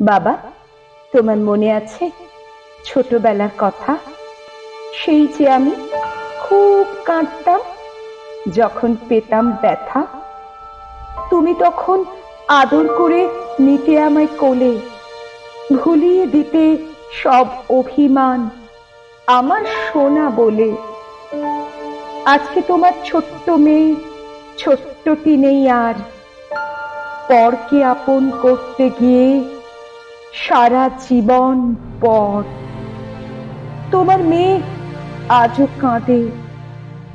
বাবা, তোমার মনে আছে ছোটবেলার কথা? সেই যে আমি খুব কাঁদতাম, যখন পেতাম ব্যথা। তুমি তখন আদর করে নিতে আমায় কোলে, ভুলিয়ে দিতে সব অভিমান আমার সোনা বলে। আজকে তোমার ছোট্ট মেয়ে ছোট্টটি নেই আর পরকে আপন করতে গিয়ে সারা জীবন পর। তোমার মেয়ে আজও কাঁদে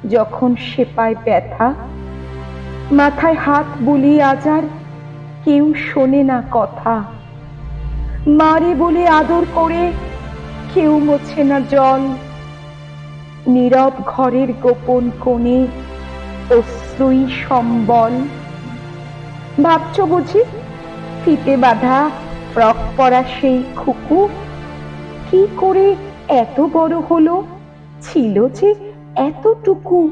যখন সে পায় ব্যথা। মাথায় হাত বুলিয়ে আজার কেউ শোনে না কথা। মারে বলে আদর করে কেউ মোছে না জল। নীরব ঘরের গোপন কোণে অশ্রুই সম্বল। ভাবছ বুঝি ফিতে বাঁধা ফ্রক পরা সেই খুকু? কি করে এত বড় হলো? ছিল যে এতটুকু।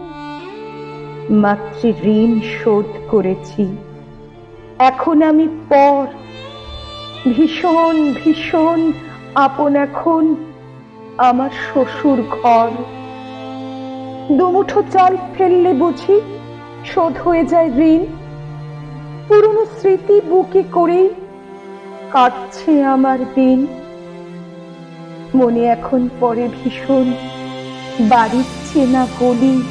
মাতৃ ঋণ শোধ করেছি। এখন আমি পর। ভীষণ ভীষণ আপন এখন আমার শ্বশুর ঘর। দুমুঠো চাল ফেললে বুঝি শোধ হয়ে যায় ঋণ। পুরনো স্মৃতি বুকে করেই কাটছে আমার দিন। মনে এখন পড়ে ভীষণ। বাড়ির চেনা গলি।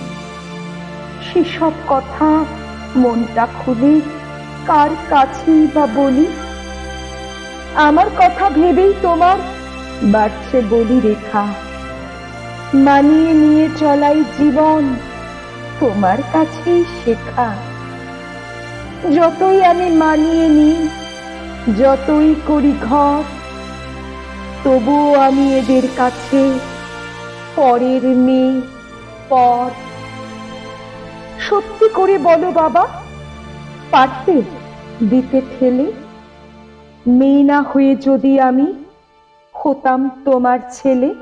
সেসব কথা মনটা খুলে কার কাছেই বা বলি? আমার কথা ভেবেই তোমার বাড়ছে বলি রেখা। মানিয়ে নিয়ে চলাই জীবন তোমার কাছেই শেখা। যতই আমি মানিয়ে নিই যতই করি ঘর তবুও আমি এদের কাছে পরের মেয়ে পর সত্যি করে বলো বাবা, পারতে দিতে ঠেলে? মেয়ে না হয়ে যদি আমি হতাম তোমার ছেলে?